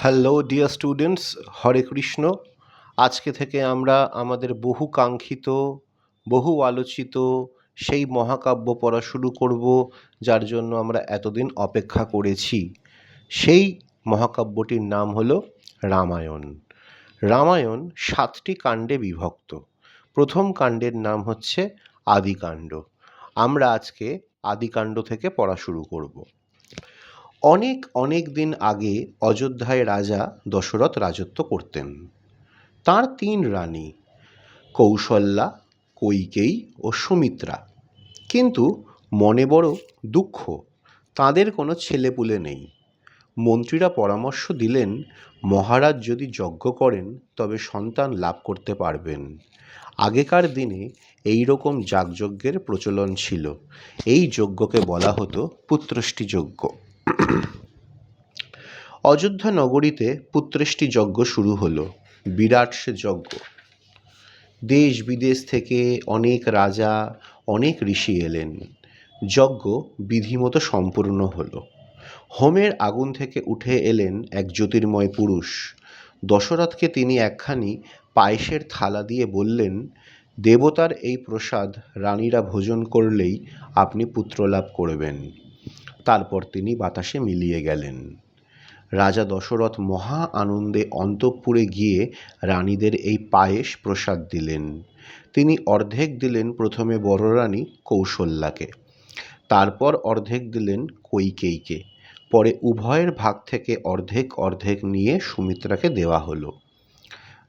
Hello dear students Hare Krishna আজকে থেকে আমরা আমাদের বহু কাঙ্ক্ষিত বহু আলোচিত সেই মহাকাব্য পড়া শুরু করব, যার জন্য আমরা এতদিন অপেক্ষা করেছি। সেই মহাকাব্যটির নাম হলো রামায়ণ। রামায়ণ সাতটি কাণ্ডে বিভক্ত। প্রথম কাণ্ডের নাম হচ্ছে আদিকাণ্ড। আমরা আজকে আদিকাণ্ড থেকে পড়া শুরু করব। অনেক অনেক দিন আগে অযোধ্যায় রাজা দশরথ রাজত্ব করতেন। তার তিন রানী, কৌশল্যা, কৈকেয়ী ও সুমিত্রা। কিন্তু মনে বড় দুঃখ, তাদের কোনো ছেলেপুলে নেই। মন্ত্রীরা পরামর্শ দিলেন, মহারাজ যদি যজ্ঞ করেন, তবে সন্তান লাভ করতে পারবেন। আগেকার দিনে এই রকম যাগযজ্ঞের প্রচলন ছিল। এই যজ্ঞকে বলা হতো পুত্রষ্টি যজ্ঞ অযোধ্যা নগরীতে পুত্রেষ্টি যজ্ঞ শুরু হলো, বিরাট সে যজ্ঞ। দেশ বিদেশ থেকে অনেক রাজা, অনেক ঋষি এলেন। যজ্ঞ বিধিমতো সম্পূর্ণ হলো। হোমের আগুন থেকে উঠে এলেন এক জ্যোতির্ময় পুরুষ। দশরথকে তিনি একখানি পায়েসের থালা দিয়ে বললেন, দেবতার এই প্রসাদ রানীরা ভোজন করলেই আপনি পুত্রলাভ করবেন। তারপর তিনি বাতাসে মিলিয়ে গেলেন। রাজা দশরথ মহা আনন্দে অন্তঃপুরে গিয়ে রানীদের এই পায়েস প্রসাদ দিলেন। তিনি অর্ধেক দিলেন প্রথমে বড় রানী কৌশল্যাকে, তারপর অর্ধেক দিলেন কৈকেয়ীকে। পরে উভয়ের ভাগ থেকে অর্ধেক অর্ধেক নিয়ে সুমিত্রাকে দেওয়া হলো।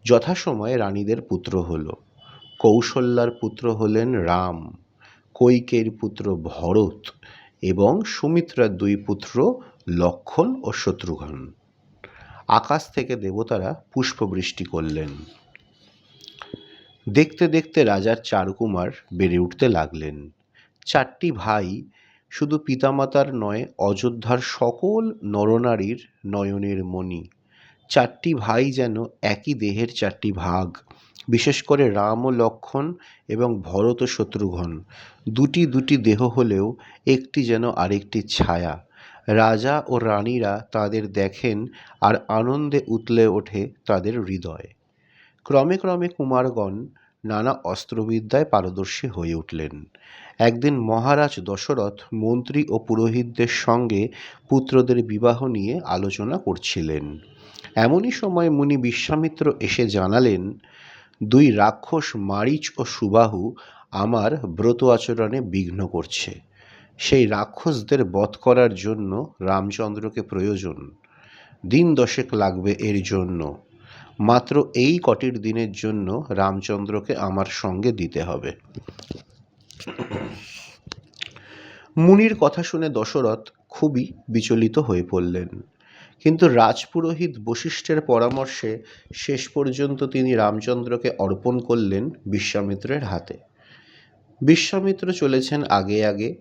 যথাসময়ে রানীদের পুত্র হল। কৌশল্যার পুত্র হলেন রাম, কৈকেয়ীর পুত্র ভরত এবং সুমিত্রার দুই পুত্র লক্ষণ ও শত্রুঘ্ন। আকাশ থেকে দেবতারা পুষ্পবৃষ্টি করলেন। দেখতে দেখতে রাজার চার কুমার বেড়ে উঠতে লাগলেন। চারটি ভাই শুধু পিতামাতার নয়, অযোধ্যার সকল নরনারীর নয়নের মণি। চারটি ভাই যেন একই দেহের চারটি ভাগ। বিশেষ করে রাম ও লক্ষণ এবং ভরত ও শত্রুঘ্ন। দুটি দুটি দেহ হলেও একটি যেন আরেকটির ছায়া। রাজা ও রানীরা তাদের দেখেন আর আনন্দে উতলে ওঠে তাদের হৃদয়। ক্রমে ক্রমে কুমারগণ নানা অস্ত্রবিদ্যায় পারদর্শী হয়ে উঠলেন। একদিন মহারাজ দশরথ মন্ত্রী ও পুরোহিতদের সঙ্গে পুত্রদের বিবাহ নিয়ে আলোচনা করছিলেন। এমনই সময় মুনি বিশ্বামিত্র এসে জানালেন দুই রাক্ষস, মারিচ ও সুবাহু, আমার ব্রত আচরণে বিঘ্ন করছে। সেই রাক্ষসদের বধ করার জন্য রামচন্দ্রকে প্রয়োজন। দিন দশেক লাগবে এর জন্য। মাত্র এই কটির দিনের জন্য রামচন্দ্রকে আমার সঙ্গে দিতে হবে। মুনির কথা শুনে দশরথ খুবই বিচলিত হয়ে পড়লেন। কিন্তু রাজপুরোহিত বশিষ্ঠের পরামর্শে শেষ পর্যন্ত তিনি রামচন্দ্রকে অর্পণ করলেন বিশ্বামিত্রের হাতে। বিশ্বামিত্র চলেছেন আগে আগে,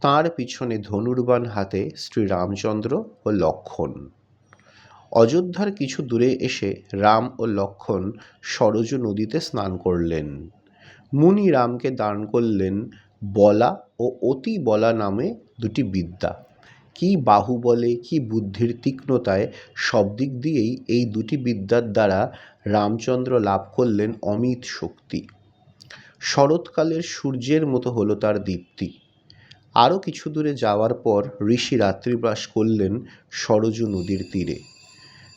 তার পিছনে ধনুর্বাণ হাতে শ্রী রামচন্দ্র ও লক্ষণ। অযোধ্যার কিছু দূরে এসে রাম ও লক্ষণ সরজু নদীতে স্নান করলেন। মুনি রামকে দান করলেন বলা ও অতি বলা নামে দুটি বিদ্যা। কি বাহুবলে, কি বুদ্ধির তীক্ষ্ণতায় সব দিক দিয়েই এই দুটি বিদ্যার দ্বারা রামচন্দ্র লাভ করলেন অমিত শক্তি। শরৎকালের সূর্যের মতো হলো তার দীপ্তি। আরও কিছু দূরে যাওয়ার পর ঋষি রাত্রিবাস করলেন সরজু নদীর তীরে।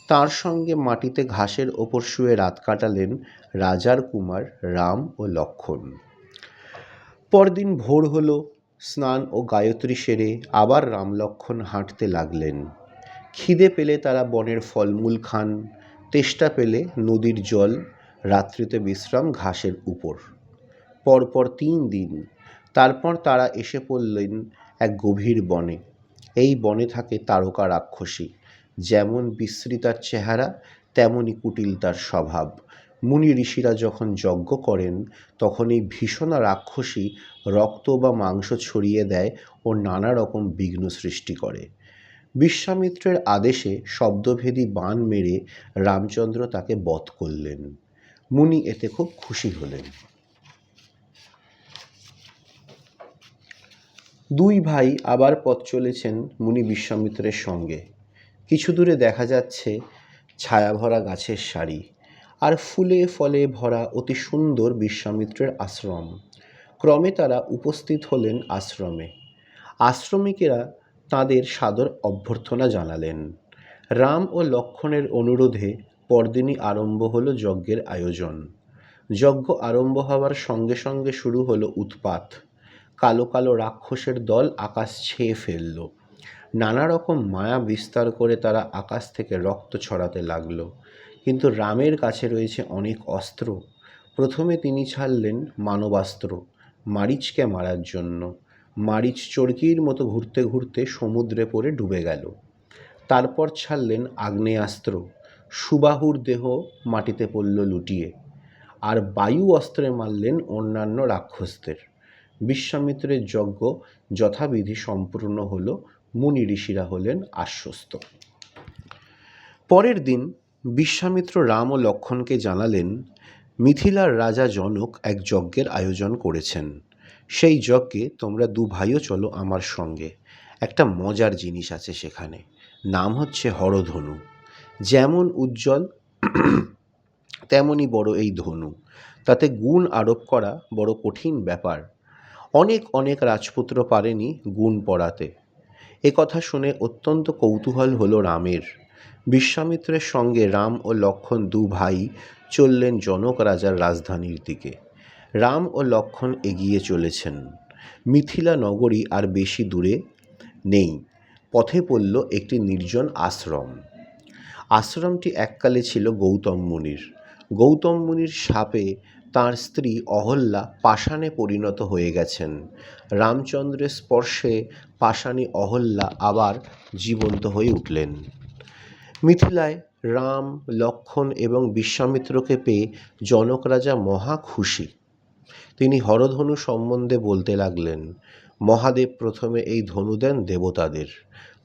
তার সঙ্গে মাটিতে ঘাসের ওপর শুয়ে রাত কাটালেন রাজার কুমার রাম ও লক্ষণ। পরদিন ভোর হলো স্নান ও গায়ত্রী সেরে আবার রাম লক্ষণ হাঁটতে লাগলেন। খিদে পেলে তারা বনের ফলমূল খান, তেষ্টা পেলে নদীর জল, রাত্রিতে বিশ্রাম ঘাসের উপর। পরপর তিন দিন, তারপর তারা এসে পড়লেন এক গভীর বনে। এই বনে থাকে তারকা রাক্ষসী, যেমন বিশ্রী তার চেহারা তেমনই কুটিল তার স্বভাব। মুনি ঋষিরা যখন যজ্ঞ করেন, তখন এই ভীষণা রাক্ষসী রক্ত বা মাংস ছড়িয়ে দেয় ও নানা রকম বিঘ্ন সৃষ্টি করে। বিশ্বামিত্রের আদেশে শব্দভেদী বান মেরে রামচন্দ্র তাকে বধ করলেন। মুনি এতে খুব খুশি হলেন। দুই ভাই আবার পথ চলেছেন মুনি বিশ্বামিত্রের সঙ্গে। কিছু দূরে দেখা যাচ্ছে ছায়াভরা গাছের সারি। আর ফুলে ফলে ভরা অতি সুন্দর বিশ্বামিত্রের আশ্রম। ক্রমে তারা উপস্থিত হলেন আশ্রমে। আশ্রমিকেরা তাদের সাদর অভ্যর্থনা জানালেন। রাম ও লক্ষণের অনুরোধে পরদিনই আরম্ভ হলো যজ্ঞের আয়োজন। যজ্ঞ আরম্ভ হওয়ার সঙ্গে সঙ্গে শুরু হলো উৎপাত। কালো কালো রাক্ষসের দল আকাশ ছেয়ে ফেলল। নানা রকম মায়া বিস্তার করে তারা আকাশ থেকে রক্ত ছড়াতে লাগল। কিন্তু রামের কাছে রয়েছে অনেক অস্ত্র। প্রথমে তিনি ছাড়লেন মানবাস্ত্র। মারিচকে মারার জন্য। মারিচ চরকির মতো ঘুরতে ঘুরতে সমুদ্রে পড়ে ডুবে গেল। তারপর ছাড়লেন আগ্নেয়াস্ত্র। সুবাহুর দেহ মাটিতে পড়ল লুটিয়ে। আর বায়ু অস্ত্রে মারলেন অন্যান্য রাক্ষসদের। বিশ্বামিত্রের যজ্ঞ যথাবিধি সম্পূর্ণ হল, মুনি ঋষিরা হলেন আশ্বস্ত। পরের দিন বিশ্বামিত্র রাম ও লক্ষণকে জানালেন মিথিলার রাজা জনক এক যজ্ঞের আয়োজন করেছেন। সেই যজ্ঞে তোমরা দু ভাইও চলো আমার সঙ্গে। একটা মজার জিনিস আছে সেখানে। নাম হচ্ছে হরধনু। যেমন উজ্জ্বল তেমনই বড় এই ধনু। তাতে গুণ আরোপ করা বড় কঠিন ব্যাপার। অনেক অনেক রাজপুত্র পারেনি গুণ পড়াতে কথা শুনে অত্যন্ত কৌতূহল হলো রামের। বিশ্বামিত্রের সঙ্গে রাম ও লক্ষণ দু ভাই চললেন জনক রাজার রাজধানীর দিকে। রাম ও লক্ষণ এগিয়ে চলেছেন। মিথিলা নগরী আর বেশি দূরে নেই। পথে পড়ল একটি নির্জন আশ্রম। আশ্রমটি এককালে ছিল গৌতম মুনির। গৌতম মুনির সাপে তাঁর স্ত্রী অহল্যা পাষাণে পরিণত হয়ে গেছেন। রামচন্দ্রের স্পর্শে পাষাণী অহল্যা আবার জীবন্ত হয়ে উঠলেন। মিথিলায় রাম, লক্ষণ এবং বিশ্বামিত্রকে পেয়ে জনক রাজা মহা খুশি। তিনি হরধনু সম্বন্ধে বলতে লাগলেন, মহাদেব প্রথমে এই ধনু দেন দেবতাদের।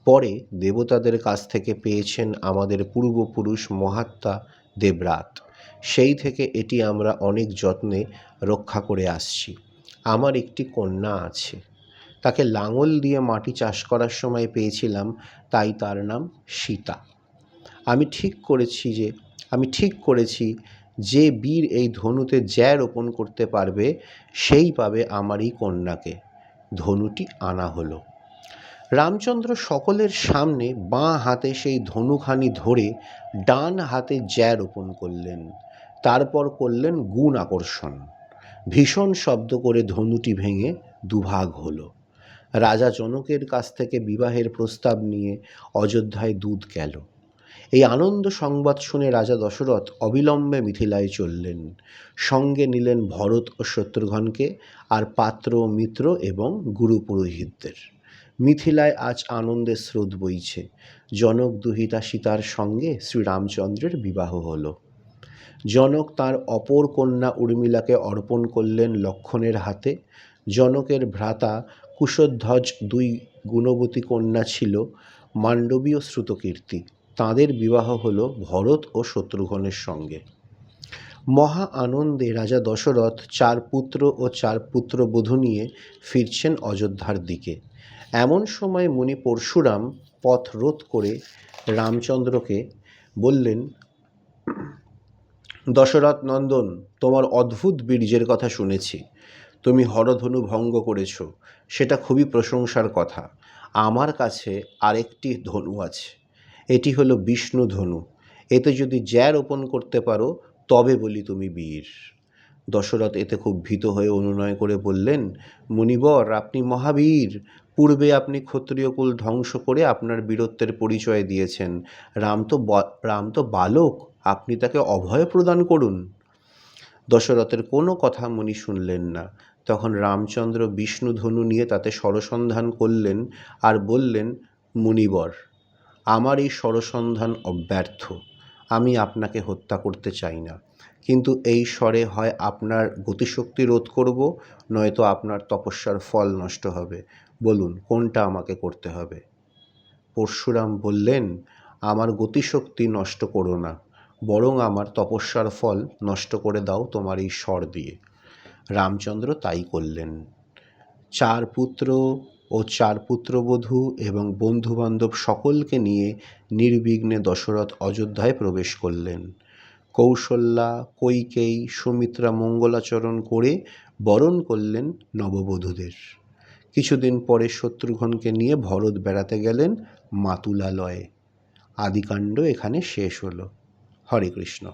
পরে দেবতাদের কাছ থেকে পেয়েছেন আমাদের পূর্বপুরুষ মহাত্মা দেবরাত। সেই থেকে এটি আমরা অনেক যত্নে রক্ষা করে আসছি। আমার একটি কন্যা আছে। তাকে লাঙল দিয়ে মাটি চাষ করার সময় পেয়েছিলাম, তাই তার নাম সীতা। আমি ঠিক করেছি যে, আমি ঠিক করেছি যে বীর এই ধনুতে জ্যা রোপণ করতে পারবে, সেই পাবে আমারই কন্যাকে। ধনুটি আনা হলো। রামচন্দ্র সকলের সামনে বাঁ হাতে সেই ধনুখানি ধরে ডান হাতে জ্যা রোপণ করলেন। তারপর করলেন গুণ আকর্ষণ। ভীষণ শব্দ করে ধনুটি ভেঙে দুভাগ হলো। রাজা জনকের কাছ থেকে বিবাহের প্রস্তাব নিয়ে অযোধ্যায় দুধ গেল। এই আনন্দ সংবাদ শুনে রাজা দশরথ অবিলম্বে মিথিলায় চললেন। সঙ্গে নিলেন ভরত ও শত্রুঘ্নকে আর পাত্র মিত্র এবং গুরু পুরোহিতদের। মিথিলায় আজ আনন্দের স্রোত বইছে। জনক দুহিতা সীতার সঙ্গে শ্রীরামচন্দ্রের বিবাহ হলো। জনক তার অপর কন্যা উর্মিলাকে অর্পণ করলেন লক্ষণের হাতে। জনকের ভ্রাতা কুশধ্বজ দুই গুণবতী কন্যা ছিল মান্ডবী ও শ্রুতকীর্তি। তাঁদের বিবাহ হল ভরত ও শত্রুঘ্নের সঙ্গে। মহা আনন্দে রাজা দশরথ চার পুত্র ও চার পুত্র বধূ নিয়ে ফিরছেন অযোধ্যার দিকে। এমন সময় মুনি পরশুরাম পথ রোধ করে রামচন্দ্রকে বললেন, দশরথ নন্দন, তোমার অদ্ভুত বীর্যের কথা শুনেছি। তুমি হরধনু ভঙ্গ করেছ, সেটা খুবই প্রশংসার কথা। আমার কাছে আরেকটি ধনু আছে। এটি হলো বিষ্ণু ধনু। এতে যদি জ্যা রোপণ করতে পারো, তবে বলি তুমি বীর। দশরথ এতে খুব ভীত হয়ে অনুনয় করে বললেন, মুনিবর, আপনি মহাবীর। পূর্বে আপনি ক্ষত্রিয় কুল ধ্বংস করে আপনার বীরত্বের পরিচয় দিয়েছেন। রাম তো রাম তো বালক, আপনি তাকে অভয় প্রদান করুন। দশরথের কোনো কথা মুনি শুনলেন না। তখন রামচন্দ্র বিষ্ণু ধনু নিয়ে তাতে সরসন্ধান করলেন আর বললেন, মুনিবর আমার এই স্বরসন্ধান অব্যর্থ। আমি আপনাকে হত্যা করতে চাই না। কিন্তু এই স্বরে হয় আপনার গতিশক্তি রোধ করব, নয়তো আপনার তপস্যার ফল নষ্ট হবে। বলুন, কোনটা আমাকে করতে হবে? পরশুরাম বললেন, আমার গতিশক্তি নষ্ট করো না, বরং আমার তপস্যার ফল নষ্ট করে দাও তোমার এই স্বর দিয়ে। রামচন্দ্র তাই করলেন। চার পুত্র ও চার পুত্রবধূ এবং বন্ধুবান্ধব সকলকে নিয়ে নির্বিঘ্নে দশরথ অযোধ্যায় প্রবেশ করলেন। কৌশল্যা, কৈকেয়ী, সুমিত্রা মঙ্গলাচরণ করে বরণ করলেন নববধূদের। কিছুদিন পরে শত্রুঘ্নকে নিয়ে ভরত বেড়াতে গেলেন মাতুলালয়ে। আদিকাণ্ড এখানে শেষ হলো। হরে কৃষ্ণ।